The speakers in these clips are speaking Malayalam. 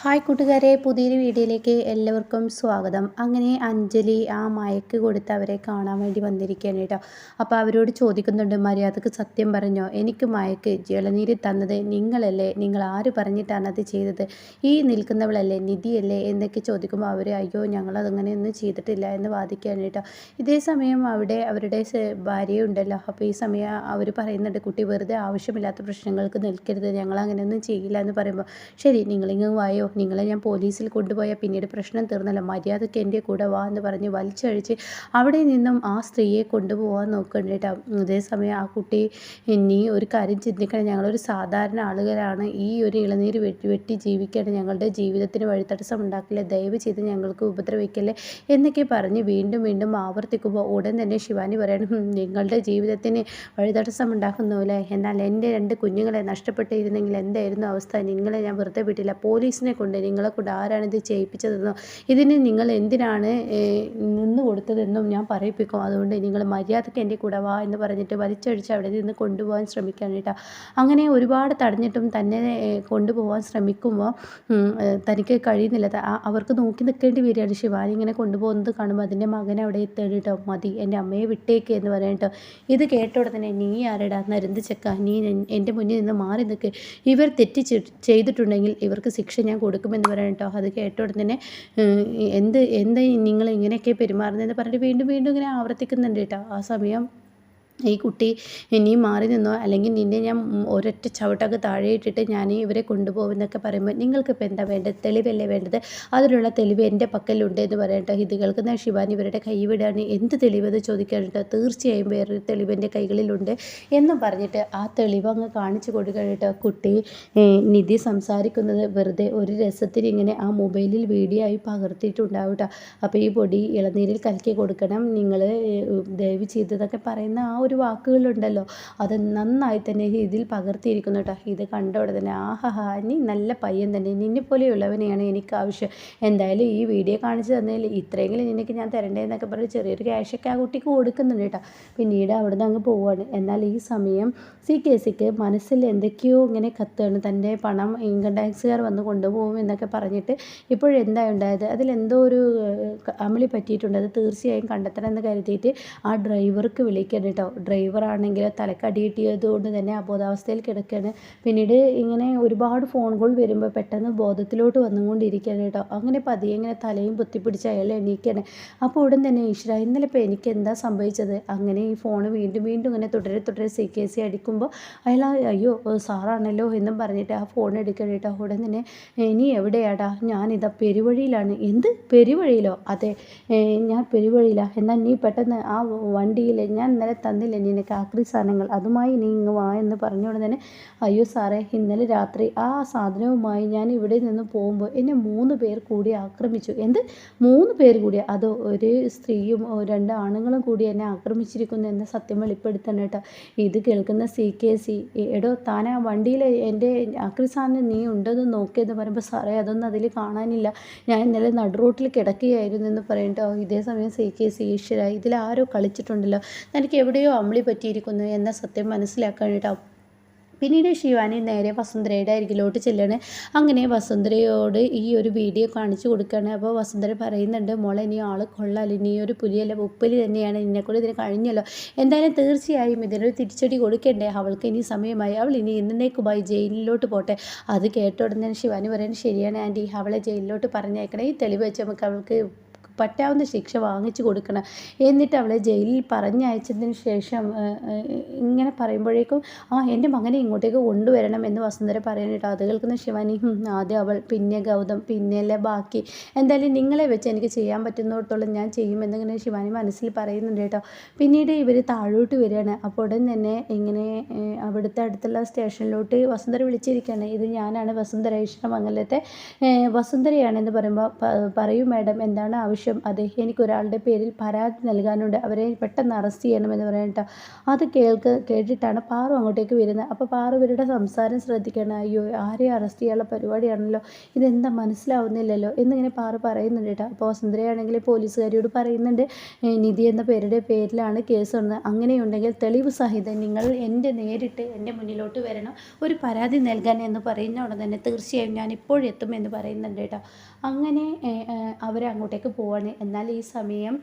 ഹായ് കൂട്ടുകാരെ പുതിയൊരു വീഡിയോയിലേക്ക് എല്ലാവർക്കും സ്വാഗതം. അങ്ങനെ അഞ്ജലി ആ മയക്ക് കൊടുത്ത് അവരെ കാണാൻ വേണ്ടി വന്നിരിക്കുകയാണ് കേട്ടോ. അപ്പോൾ അവരോട് ചോദിക്കുന്നുണ്ട് മര്യാദയ്ക്ക് സത്യം പറഞ്ഞോ? എനിക്ക് മയക്ക് ജലനീര് തന്നത് നിങ്ങളല്ലേ? നിങ്ങൾ ആര് പറഞ്ഞിട്ടാണ് അത് ചെയ്തത്? ഈ നിൽക്കുന്നവളല്ലേ? നിധിയല്ലേ? എന്നൊക്കെ ചോദിക്കുമ്പോൾ അവർ അയ്യോ ഞങ്ങളതങ്ങനെയൊന്നും ചെയ്തിട്ടില്ല എന്ന് വാദിക്കുകയാണ് കേട്ടോ. ഇതേ സമയം അവിടെ അവരുടെ ഭാര്യയുണ്ടല്ലോ അപ്പോൾ ഈ സമയം അവർ പറയുന്നുണ്ട് കുട്ടി വെറുതെ ആവശ്യമില്ലാത്ത പ്രശ്നങ്ങൾക്ക് നിൽക്കരുത്. ഞങ്ങൾ അങ്ങനെയൊന്നും ചെയ്യില്ല എന്ന് പറയുമ്പോൾ ശരി നിങ്ങളിങ്ങ് വായോ? നിങ്ങളെ ഞാൻ പോലീസിൽ കൊണ്ടുപോയാൽ പിന്നീട് പ്രശ്നം തീർന്നല്ലോ. മര്യാദയ്ക്ക് എന്റെ കൂടെ വാ എന്ന് പറഞ്ഞ് വലിച്ചഴിച്ച് അവിടെ നിന്നും ആ സ്ത്രീയെ കൊണ്ടുപോകാൻ നോക്കണ്ട കേട്ടോ. അതേസമയം ആ കുട്ടി നീ ഒരു കാര്യം ചിന്തിക്കണം. ഞങ്ങളൊരു സാധാരണ ആളുകളാണ്. ഈ ഒരു ഇളനീര് വെട്ടി വെട്ടി ജീവിക്കുകയാണ് ഞങ്ങളുടെ ജീവിതത്തിന് വഴിത്തടസ്സം ഉണ്ടാക്കില്ല. ദയവ് ചെയ്ത് ഞങ്ങൾക്ക് ഉപദ്രവിക്കല്ലേ എന്നൊക്കെ പറഞ്ഞ് വീണ്ടും വീണ്ടും ആവർത്തിക്കുമ്പോൾ ഉടൻ തന്നെ ശിവാനി പറയണം നിങ്ങളുടെ ജീവിതത്തിന് വഴിതടസ്സം ഉണ്ടാക്കുന്നുല്ലേ എന്നാൽ എന്റെ രണ്ട് കുഞ്ഞുങ്ങളെ നഷ്ടപ്പെട്ടിരുന്നെങ്കിൽ എന്തായിരുന്നു അവസ്ഥ? നിങ്ങളെ ഞാൻ വെറുതെ വിട്ടില്ല. പോലീസിനെ കൊണ്ട് നിങ്ങളെ കൊണ്ട് ആരാണ് ഇത് ചെയ്യിപ്പിച്ചതെന്നോ? ഇതിന് നിങ്ങൾ എന്തിനാണ് നിന്ന് കൊടുത്തതെന്നും ഞാൻ പറയിപ്പിക്കും. അതുകൊണ്ട് നിങ്ങൾ മര്യാദയ്ക്ക് എന്റെ കൂടെ വാ എന്ന് പറഞ്ഞിട്ട് വലിച്ചൊഴിച്ച് അവിടെ നിന്ന് കൊണ്ടുപോകാൻ ശ്രമിക്കാൻ കേട്ടോ. അങ്ങനെ ഒരുപാട് തടഞ്ഞിട്ടും തന്നെ കൊണ്ടുപോകാൻ ശ്രമിക്കുമ്പോൾ തനിക്ക് കഴിയുന്നില്ല. അവർക്ക് നോക്കി നിൽക്കേണ്ടി വരികയാണ് ശിവാനി. ഇങ്ങനെ കൊണ്ടുപോകുന്നത് കാണുമ്പോൾ അതിന്റെ മകൻ അവിടെ എത്തേണ്ടി കേട്ടോ. മതി എന്റെ അമ്മയെ വിട്ടേക്ക് എന്ന് പറയട്ടോ ഇത് കേട്ട ഉടനെ നീ ആരടാ? നരുന്ത് ചെക്ക നീ എന്റെ മുന്നിൽ നിന്ന് മാറി നിൽക്ക്. ഇവർ തെറ്റ് ചെയ്തിട്ടുണ്ടെങ്കിൽ ഇവർക്ക് ശിക്ഷ ഞാൻ കൊടുക്കുമെന്ന് പറയാം കേട്ടോ. അത് കേട്ട ഉടനെ തന്നെ എന്ത് എന്താ നിങ്ങൾ ഇങ്ങനെയൊക്കെ പെരുമാറുന്നതെന്ന് പറഞ്ഞിട്ട് വീണ്ടും വീണ്ടും ഇങ്ങനെ ആവർത്തിക്കുന്നുണ്ട് കേട്ടോ. ആ സമയം ഈ കുട്ടി ഇനിയും മാറി നിന്നോ? അല്ലെങ്കിൽ നിന്നെ ഞാൻ ഒരൊറ്റ ചവിട്ടൊക്കെ താഴെ ഇട്ടിട്ട് ഞാൻ ഇവരെ കൊണ്ടുപോകുമെന്നൊക്കെ പറയുമ്പോൾ നിങ്ങൾക്കിപ്പോൾ എന്താ വേണ്ടത്? തെളിവല്ലേ വേണ്ടത്? അതിനുള്ള തെളിവ് എന്റെ പക്കലുണ്ട് എന്ന് പറയട്ടോ ഇത് കേൾക്കുന്ന ശിവാനി ഇവരുടെ കൈ വിടാൻ എന്ത് തെളിവെന്ന് ചോദിക്കാനുണ്ടോ തീർച്ചയായും വേറൊരു തെളിവ് എന്റെ കൈകളിലുണ്ട് എന്ന് പറഞ്ഞിട്ട് ആ തെളിവ് അങ്ങ് കാണിച്ചു കൊടുക്കാനായിട്ട് കുട്ടി. നിധി സംസാരിക്കുന്നത് വെറുതെ ഒരു രസത്തിന് ഇങ്ങനെ ആ മൊബൈലിൽ വീഡിയോ ആയി പകർത്തിയിട്ടുണ്ടാവും കേട്ടോ. അപ്പോൾ ഈ പൊടി ഇളനീരിൽ കലക്കി കൊടുക്കണം. നിങ്ങൾ ദയവ് ചെയ്തതൊക്കെ പറയുന്ന ആ ഒരു വാക്കുകളുണ്ടല്ലോ. അത് നന്നായി തന്നെ ഇതിൽ പകർത്തിയിരിക്കുന്നു കേട്ടോ ഇത് കണ്ട ഉടനെ ആഹാ നീ നല്ല പയ്യൻ തന്നെ. നിന്നെ പോലെയുള്ളവനെയാണ് എനിക്ക് ആവശ്യം. എന്തായാലും ഈ വീഡിയോ കാണിച്ചു തന്നതിൽ ഇത്രയെങ്കിലും നിനക്ക് ഞാൻ തരണ്ടേന്നൊക്കെ പറഞ്ഞ് ചെറിയൊരു ക്യാഷൊക്കെ ആ കുട്ടിക്ക് കൊടുക്കുന്നുണ്ട് കേട്ടോ പിന്നീട് അവിടുന്ന് അങ്ങ് പോവുകയാണ് എന്നാൽ ഈ സമയം സി കെ സിക്ക് മനസ്സിൽ എന്തൊക്കെയോ ഇങ്ങനെ കത്തുകയാണ് തന്റെ പണം ഇൻകം ടാക്സുകാർ വന്ന് കൊണ്ടുപോകും എന്നൊക്കെ പറഞ്ഞിട്ട് ഇപ്പോഴെന്താ ഉണ്ടായത്? അതിലെന്തോ ഒരു അമളി പറ്റിയിട്ടുണ്ട്. അത് തീർച്ചയായും കണ്ടെത്തണം എന്ന് കരുതിയിട്ട് ആ ഡ്രൈവർക്ക് വിളിക്കണം കേട്ടോ ഡ്രൈവറാണെങ്കിൽ തലക്കടി കിട്ടിയത് കൊണ്ട് തന്നെ അബോധാവസ്ഥയിൽ കിടക്കുകയാണ്. പിന്നീട് ഇങ്ങനെ ഒരുപാട് ഫോൺ കോൾ വരുമ്പോൾ പെട്ടെന്ന് ബോധത്തിലോട്ട് വന്നുകൊണ്ടിരിക്കുകയാണ് കേട്ടോ. അങ്ങനെ പതിയെ ഇങ്ങനെ തലയും പൊത്തിപ്പിടിച്ച് അയാൾ എണീക്കുകയാണ്. അപ്പോൾ ഉടൻ തന്നെ ഈശ്വര ഇന്നലെ ഇപ്പോൾ എനിക്ക് എന്താ സംഭവിച്ചത്? അങ്ങനെ ഈ ഫോൺ വീണ്ടും വീണ്ടും ഇങ്ങനെ തുടരെ തുടരെ സി കെ സി അടിക്കുമ്പോൾ അയാൾ അയ്യോ സാറാണല്ലോ എന്നും പറഞ്ഞിട്ട് ആ ഫോൺ എടുക്കണം കേട്ടോ. ഉടൻ തന്നെ ഇനി എവിടെയാടാ? ഞാനിതാ പെരുവഴിയിലാണ്. എന്ത്? പെരുവഴിയിലോ? അതെ ഞാൻ പെരുവഴിയിലാണ് എന്നാൽ നീ പെട്ടെന്ന് ആ വണ്ടിയിൽ ഞാൻ ഇന്നലെ തന്നില്ലേ നിനക്ക് ആക്രി സാധനങ്ങൾ അതുമായി നീ ഇങ്ങ് വാ എന്ന് പറഞ്ഞുകൊണ്ട് തന്നെ അയ്യോ സാറേ ഇന്നലെ രാത്രി ആ സാധനവുമായി ഞാൻ ഇവിടെ നിന്ന് പോകുമ്പോൾ എന്നെ മൂന്ന് പേർ കൂടി ആക്രമിച്ചു. എന്ത്? മൂന്ന് പേർ കൂടി അത് ഒരു സ്ത്രീയും രണ്ട് ആണുങ്ങളും കൂടി എന്നെ ആക്രമിച്ചിരിക്കുന്നു എന്ന സത്യം വെളിപ്പെടുത്തണം കേട്ടോ. ഇത് കേൾക്കുന്ന സി കെ സി എടോ താൻ ആ വണ്ടിയിൽ എന്റെ ആക്രി സാധനം നീ ഉണ്ടെന്ന് നോക്കിയെന്ന് പറയുമ്പോൾ സാറേ അതൊന്നും അതിൽ കാണാനില്ല. ഞാൻ ഇന്നലെ നടുറോട്ടിൽ കിടക്കുകയായിരുന്നു എന്ന് പറയട്ടോ ഇതേ സമയം സി കെ സി ഈശ്വര ഇതിൽ ആരോ കളിച്ചിട്ടുണ്ടല്ലോ. എനിക്ക് എവിടെയോ എവിടെയോ പറ്റിയിരിക്കുന്നു എന്ന സത്യം മനസ്സിലാക്കാനിട്ടാവും പിന്നീട് ശിവാനി നേരെ വസുന്ധരയുടെ അരികിലോട്ട് ചെല്ലാണ്. അങ്ങനെ വസുന്ധരയോട് ഈ ഒരു വീഡിയോ കാണിച്ചു കൊടുക്കുകയാണ്. അപ്പോൾ വസുന്ധര പറയുന്നുണ്ട് മോളെ നീ ആൾ കൊള്ളാലോ. നീ ഒരു പുലിയല്ല ഉപ്പലി തന്നെയാണ്. നിന്നെക്കൂടെ ഇതിന് കഴിഞ്ഞല്ലോ. എന്തായാലും തീർച്ചയായും ഇതിനൊരു തിരിച്ചടി കൊടുക്കണ്ടേ? അവൾക്ക് ഇനി സമയമായി. അവൾ ഇനി എന്നേക്കുമായി ജയിലിലോട്ട് പോട്ടെ. അത് കേട്ട ഉടനെ ശിവാനി പറയുന്നത് ശരിയാണ് ആന്റി. അവളെ ജയിലിലോട്ട് പറഞ്ഞേക്കണേ ഈ തെളിവ് വെച്ച് നമുക്ക് അവൾക്ക് പറ്റാവുന്ന ശിക്ഷ വാങ്ങിച്ചു കൊടുക്കണം. എന്നിട്ട് അവളെ ജയിലിൽ പറഞ്ഞയച്ചതിന് ശേഷം ഇങ്ങനെ പറയുമ്പോഴേക്കും ആ എന്റെ മകനെ ഇങ്ങോട്ടേക്ക് കൊണ്ടുവരണം എന്ന് വസുന്ധര പറയാനായിട്ട് അത് കേൾക്കുന്ന ശിവാനി ആദ്യം അവൾ പിന്നെ ഗൗതം പിന്നെയല്ലേ ബാക്കി. എന്തായാലും നിങ്ങളെ വെച്ച് എനിക്ക് ചെയ്യാൻ പറ്റുന്നിടത്തോളം ഞാൻ ചെയ്യുമെന്നിങ്ങനെ ശിവാനി മനസ്സിൽ പറയുന്നുണ്ട് കേട്ടോ. പിന്നീട് ഇവർ താഴോട്ട് വരികയാണ്. അപ്പോൾ ഉടൻ തന്നെ ഇങ്ങനെ അവിടുത്തെ അടുത്തുള്ള സ്റ്റേഷനിലോട്ട് വസുന്ധര വിളിച്ചിരിക്കുകയാണ്. ഇത് ഞാനാണ് വസുന്ധര ഈശ്വര മംഗലത്തെ വസുന്ധരയാണെന്ന് പറയുമ്പോൾ പറയൂ മാഡം എന്താണ് ആവശ്യം? ആവശ്യം അദ്ദേഹം എനിക്കൊരാളുടെ പേരിൽ പരാതി നൽകാനുണ്ട്. അവരെ പെട്ടെന്ന് അറസ്റ്റ് ചെയ്യണമെന്ന് പറയണ്ട അത് കേൾക്ക് കേട്ടിട്ടാണ് പാറു അങ്ങോട്ടേക്ക് വരുന്നത്. അപ്പോൾ പാറു ഇവരുടെ സംസാരം ശ്രദ്ധിക്കണം അയ്യോ ആരെയും അറസ്റ്റ് ചെയ്യാനുള്ള പരിപാടിയാണല്ലോ. ഇതെന്താ മനസ്സിലാവുന്നില്ലല്ലോ എന്നിങ്ങനെ പാറു പറയുന്നുണ്ട് കേട്ടോ. അപ്പോൾ വസുന്ധരയാണെങ്കിൽ പോലീസുകാരിയോട് പറയുന്നുണ്ട് നിധി എന്ന പേരുടെ പേരിലാണ് കേസ് വന്നത് അങ്ങനെയുണ്ടെങ്കിൽ തെളിവ് സഹിതം നിങ്ങൾ എന്റെ നേരിട്ട് എന്റെ മുന്നിലോട്ട് വരണം. ഒരു പരാതി നൽകാൻ എന്ന് പറയുന്ന ഉടനെ തന്നെ തീർച്ചയായും ഞാൻ ഇപ്പോഴെത്തും എന്ന് പറയുന്നുണ്ട് കേട്ടോ. അങ്ങനെ അവർ അങ്ങോട്ടേക്ക് പോവാണ്. എന്നാൽ ഈ സമയം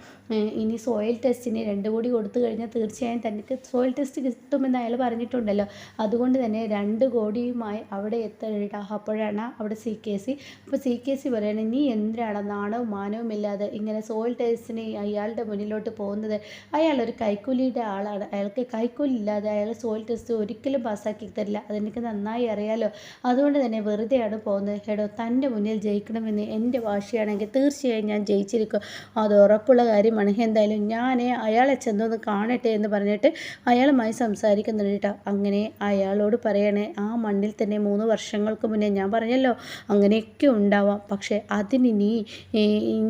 ഇനി സോയിൽ ടെസ്റ്റിന് രണ്ട് കോടി കൊടുത്തു കഴിഞ്ഞാൽ തീർച്ചയായും തനിക്ക് സോയിൽ ടെസ്റ്റ് കിട്ടുമെന്ന് അയാൾ പറഞ്ഞിട്ടുണ്ടല്ലോ. അതുകൊണ്ട് തന്നെ രണ്ട് കോടിയുമായി അവിടെ എത്തേണ്ട. അപ്പോഴാണ് അവിടെ സി കെ സി. അപ്പോൾ സി കെ സി പറയുന്നത് നീ എന്തിനാണ് നാണവും മാനവും ഇല്ലാതെ ഇങ്ങനെ സോയിൽ ടെസ്റ്റിന് അയാളുടെ മുന്നിലോട്ട് പോകുന്നത്? അയാൾ ഒരു കൈക്കൂലിയുടെ ആളാണ്. അയാൾക്ക് കൈക്കൂലി ഇല്ലാതെ അയാൾ സോയിൽ ടെസ്റ്റ് ഒരിക്കലും പാസ്സാക്കി തരില്ല. അതെനിക്ക് നന്നായി അറിയാലോ. അതുകൊണ്ട് തന്നെ വെറുതെയാണ് പോകുന്നത്. എടോ തന്റെ മുന്നിൽ ജയിക്കണമെന്ന് എന്റെ വാശിയാണെങ്കിൽ തീർച്ചയായും ഞാൻ ജയിച്ചിരിക്കും. അത് ഉറപ്പുള്ള കാര്യമാണ്. എന്തായാലും ഞാൻ അയാളെ ചെന്നൊന്ന് കാണട്ടെ എന്ന് പറഞ്ഞിട്ട് അയാളുമായി സംസാരിക്കുന്നുണ്ട് കേട്ടോ. അങ്ങനെ അയാളോട് പറയണേ ആ മണ്ണിൽ തന്നെ മൂന്ന് വർഷങ്ങൾക്ക് മുന്നേ ഞാൻ പറഞ്ഞല്ലോ അങ്ങനെയൊക്കെ ഉണ്ടാവാം. പക്ഷേ അതിന് നീ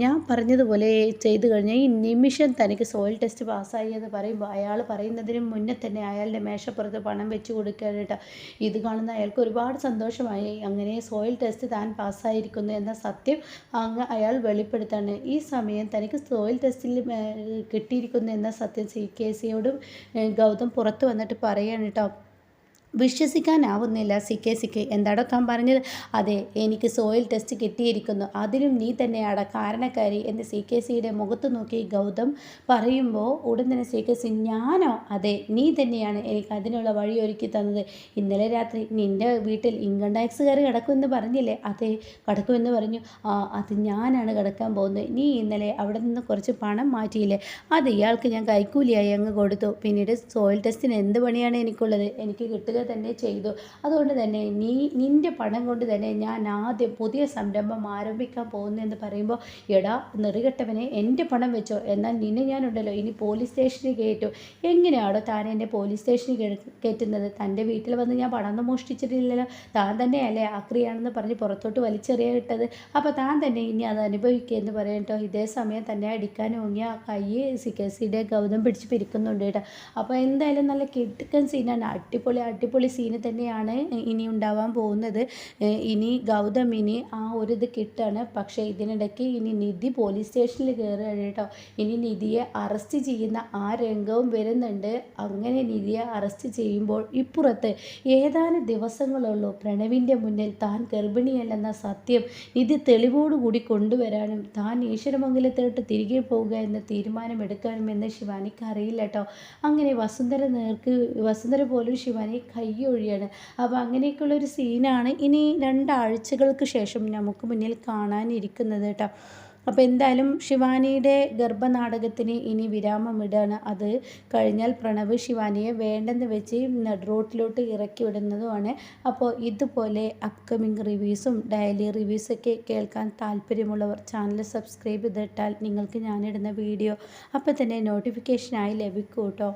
ഞാൻ പറഞ്ഞതുപോലെ ചെയ്തു കഴിഞ്ഞാൽ ഈ നിമിഷം തനിക്ക് സോയിൽ ടെസ്റ്റ് പാസ്സായി എന്ന് പറയുമ്പോൾ അയാൾ പറയുന്നതിന് മുന്നേ തന്നെ അയാളുടെ മേശപ്പുറത്ത് പണം വെച്ച് കൊടുക്കുകയാണ് കേട്ടോ. ഇത് കാണുന്ന അയാൾക്ക് ഒരുപാട് സന്തോഷമായി. അങ്ങനെ സോയിൽ ടെസ്റ്റ് താൻ പാസ്സായിരിക്കുന്നു എന്ന സത്യം അങ്ങ് അയാൾ വെളിപ്പെടുത്താണ്. ഈ സമയം തനിക്ക് സോയിൽ ടെസ്റ്റിൽ കിട്ടിയിരിക്കുന്നു എന്ന സത്യം സി കെ സിയോടും ഗൗതം പുറത്തു വന്നിട്ട് പറയുകയാണ് കേട്ടോ വിശ്വസിക്കാനാവുന്നില്ല. സി കെ സിക്ക് എന്താടോ താൻ പറഞ്ഞത്? അതെ എനിക്ക് സോയിൽ ടെസ്റ്റ് കിട്ടിയിരിക്കുന്നു. അതിലും നീ തന്നെയാണ് കാരണക്കാരി എന്ന് സി കെ സിയുടെ മുഖത്ത് നോക്കി ഗൗതം പറയുമ്പോൾ ഉടൻ തന്നെ സി കെ സി ഞാനോ? അതെ നീ തന്നെയാണ് എനിക്ക് അതിനുള്ള വഴി ഒരുക്കി തന്നത്. ഇന്നലെ രാത്രി നിന്റെ വീട്ടിൽ ഇൻകം ടാക്സ് കയറി കിടക്കുമെന്ന് പറഞ്ഞില്ലേ? അതെ കിടക്കുമെന്ന് പറഞ്ഞു. ആ അത് ഞാനാണ് കിടക്കാൻ പോകുന്നത്. നീ ഇന്നലെ അവിടെ നിന്ന് കുറച്ച് പണം മാറ്റിയില്ലേ? അത് ഇയാൾക്ക് ഞാൻ കൈക്കൂലിയായി അങ്ങ് കൊടുത്തു. പിന്നീട് സോയിൽ ടെസ്റ്റിന് എന്ത് പണിയാണ് എനിക്കുള്ളത്? എനിക്ക് കിട്ടുക തന്നെ ചെയ്തു. അതുകൊണ്ട് തന്നെ നീ നിന്റെ പണം കൊണ്ട് തന്നെ ഞാൻ ആദ്യം പുതിയ സംരംഭം ആരംഭിക്കാൻ പോകുന്നതെന്ന് പറയുമ്പോൾ എടാ നെറികെട്ടവനെ എന്റെ പണം വെച്ചോ. എന്നാൽ നിന്നെ ഞാനുണ്ടല്ലോ. ഇനി പോലീസ് സ്റ്റേഷനിൽ കയറ്റു. എങ്ങനെയാണോ താൻ എന്നെ പോലീസ് സ്റ്റേഷനിൽ കയറ്റുന്നത്? തന്റെ വീട്ടിൽ വന്ന് ഞാൻ പണം ഒന്നും മോഷ്ടിച്ചിട്ടില്ലല്ലോ. താൻ തന്നെയല്ലേ ആക്രിയാണെന്ന് പറഞ്ഞ് പുറത്തോട്ട് വലിച്ചെറിയിട്ടത് അപ്പോൾ താൻ തന്നെ ഇനി അത് അനുഭവിക്കുക എന്ന് പറയട്ടോ ഇതേ സമയം തന്നെ അടിക്കാൻ ഓങ്ങിയ കൈ സി കെ സിയുടെ ഗൗതം പിടിച്ച് പിരിക്കുന്നുണ്ട് കേട്ടോ. അപ്പോൾ എന്തായാലും നല്ല കിടുക്കൻ സീനാണ് അടിപൊളി അടിപൊളി അടിപൊളി സീന് തന്നെയാണ് ഇനി ഉണ്ടാവാൻ പോകുന്നത്. ഇനി ഗൗതമിന് ആ ഒരു ഇത് കിട്ടാണ്. പക്ഷേ ഇതിനിടയ്ക്ക് ഇനി നിധി പോലീസ് സ്റ്റേഷനിൽ കയറുകയാണ് കേട്ടോ. ഇനി നിധിയെ അറസ്റ്റ് ചെയ്യുന്ന ആ രംഗവും വരുന്നുണ്ട്. അങ്ങനെ നിധിയെ അറസ്റ്റ് ചെയ്യുമ്പോൾ ഇപ്പുറത്ത് ഏതാനും ദിവസങ്ങളുള്ളൂ പ്രണവിന്റെ മുന്നിൽ താൻ ഗർഭിണിയല്ലെന്ന സത്യം നിധി തെളിവോടുകൂടി കൊണ്ടുവരാനും താൻ ഈശ്വരമംഗലത്തോട്ട് തിരികെ പോവുക എന്ന തീരുമാനമെടുക്കാനും എന്ന് ശിവാനിക്ക് അറിയില്ല കേട്ടോ. അങ്ങനെ വസുന്ധര നേർക്ക് വസുന്ധര പോലും ശിവാനി കയ്യൊഴിയാണ് അപ്പോൾ അങ്ങനെയൊക്കെയുള്ള ഒരു സീനാണ് ഇനി രണ്ടാഴ്ചകൾക്ക് ശേഷം നമുക്ക് മുന്നിൽ കാണാനിരിക്കുന്നത് കേട്ടോ അപ്പോൾ എന്തായാലും ശിവാനിയുടെ ഗർഭനാടകത്തിന് ഇനി വിരാമം വിരാമമിടാണ്. അത് കഴിഞ്ഞാൽ പ്രണവ് ശിവാനിയെ വേണ്ടെന്ന് വെച്ച് റോട്ടിലോട്ട് ഇറക്കി വിടുന്നതുമാണ്. അപ്പോൾ ഇതുപോലെ അപ്കമിങ് റിവ്യൂസും ഡെയിലി റിവ്യൂസൊക്കെ കേൾക്കാൻ താല്പര്യമുള്ളവർ ചാനൽ സബ്സ്ക്രൈബ് ചെയ്തിട്ടാൽ നിങ്ങൾക്ക് ഞാനിടുന്ന വീഡിയോ അപ്പോൾ തന്നെ നോട്ടിഫിക്കേഷനായി ലഭിക്കും കേട്ടോ